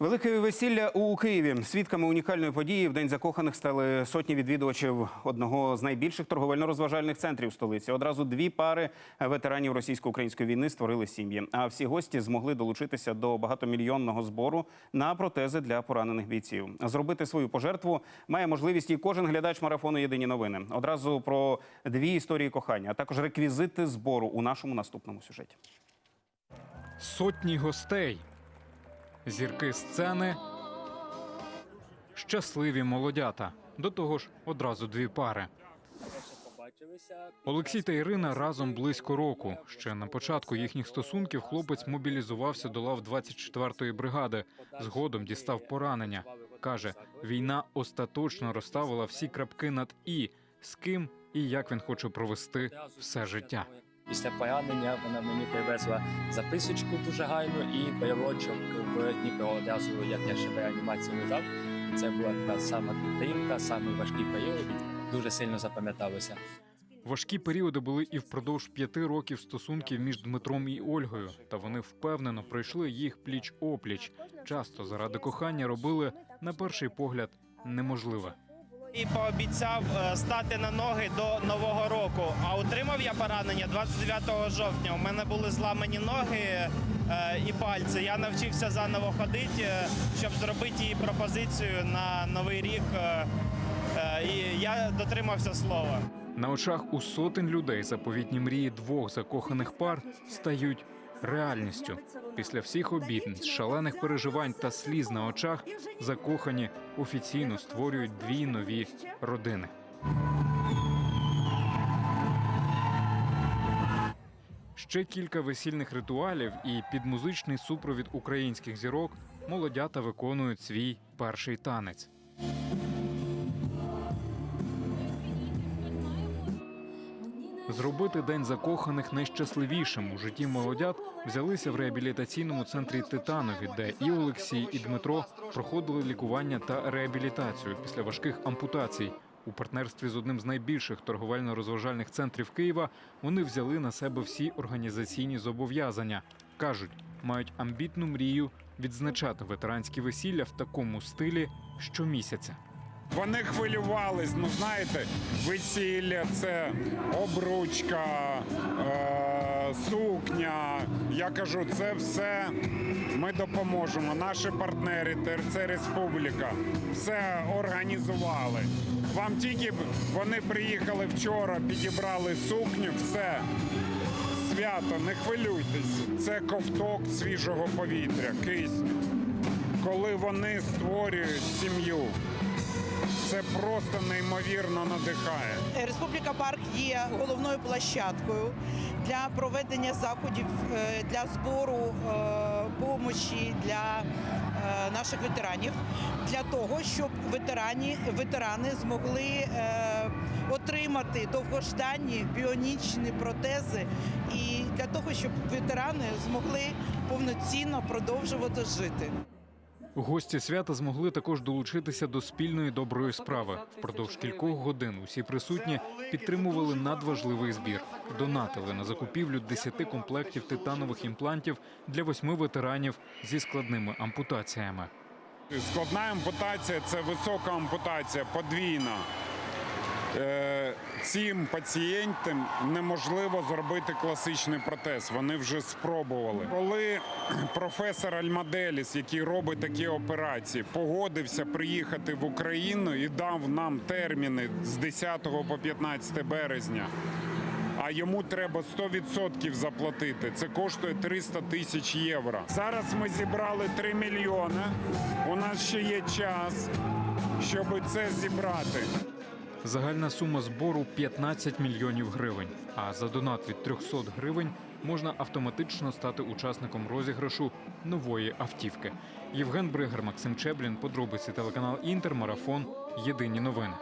Велике весілля у Києві. Свідками унікальної події в день закоханих стали сотні відвідувачів одного з найбільших торговельно-розважальних центрів столиці. Одразу дві пари ветеранів російсько-української війни створили сім'ї. А всі гості змогли долучитися до багатомільйонного збору на протези для поранених бійців. Зробити свою пожертву має можливість і кожен глядач марафону Єдині новини. Одразу про дві історії кохання, а також реквізити збору у нашому наступному сюжеті. Сотні гостей, зірки сцени, щасливі молодята. До того ж, одразу дві пари. Олексій та Ірина разом близько року. Ще на початку їхніх стосунків хлопець мобілізувався до лав 24-ї бригади. Згодом дістав поранення. Каже, війна остаточно розставила всі крапки над і з ким і як він хоче провести все життя. Після поранення вона мені привезла записочку дуже гарну і брелочок в Дніпро одразу, як я ще в реанімації лежав. Це була така сама підтримка, самий важкий період. Дуже сильно запам'яталося. Важкі періоди були і впродовж п'яти років стосунків між Дмитром і Ольгою, та вони впевнено пройшли їх пліч опліч. Часто заради кохання робили на перший погляд неможливе. І пообіцяв е, стати на ноги до нового року. А отримав я поранення 29 жовтня. У мене були зламані ноги е, і пальці. Я навчився заново ходити, е, щоб зробити їй пропозицію на новий рік. І я дотримався слова. На очах у сотень людей заповітні мрії двох закоханих пар стають реальністю. Після всіх обітниць, шалених переживань та сліз на очах закохані офіційно створюють дві нові родини. Ще кілька весільних ритуалів і під музичний супровід українських зірок молодята виконують свій перший танець. Зробити день закоханих найщасливішим у житті молодят взялися в реабілітаційному центрі Титанові, де і Олексій, і Дмитро проходили лікування та реабілітацію після важких ампутацій. У партнерстві з одним з найбільших торговельно-розважальних центрів Києва вони взяли на себе всі організаційні зобов'язання. кажуть, мають амбітну мрію відзначати ветеранські весілля в такому стилі щомісяця. Вони хвилювались. Ну знаєте, весілля це обручка, е- сукня. Я кажу, це все ми допоможемо. Наші партнери, ТРЦ Республіка, все організували. Вам тільки вони приїхали вчора, підібрали сукню, все. Свято, не хвилюйтесь. Це ковток свіжого повітря, кисню. Коли вони створюють сім'ю. Це просто неймовірно надихає. Республіка Парк є головною площадкою для проведення заходів е, для збору допомоги для е, наших ветеранів, для того, щоб ветерані, ветерани змогли е, отримати довгожданні біонічні протези, і для того, щоб ветерани змогли повноцінно продовжувати жити. Гості свята змогли також долучитися до спільної доброї справи. Впродовж кількох годин усі присутні підтримували надважливий збір. Донатили на закупівлю 10 комплектів титанових імплантів для восьми ветеранів зі складними ампутаціями. Складна ампутація це висока ампутація, подвійна. Е, Цим пацієнтам неможливо зробити класичний протез. Вони вже спробували. Коли професор Альмаделіс, який робить такі операції, погодився приїхати в Україну і дав нам терміни з 10 по 15 березня. А йому треба 100% заплатити. Це коштує 300 тисяч євро. Зараз ми зібрали 3 мільйони. У нас ще є час, щоб це зібрати. Загальна сума збору 15 мільйонів гривень. А за донат від 300 гривень можна автоматично стати учасником розіграшу нової автівки. Євген Бригар, Максим Чеблін, подробиці телеканал Інтер, марафон. Єдині новини.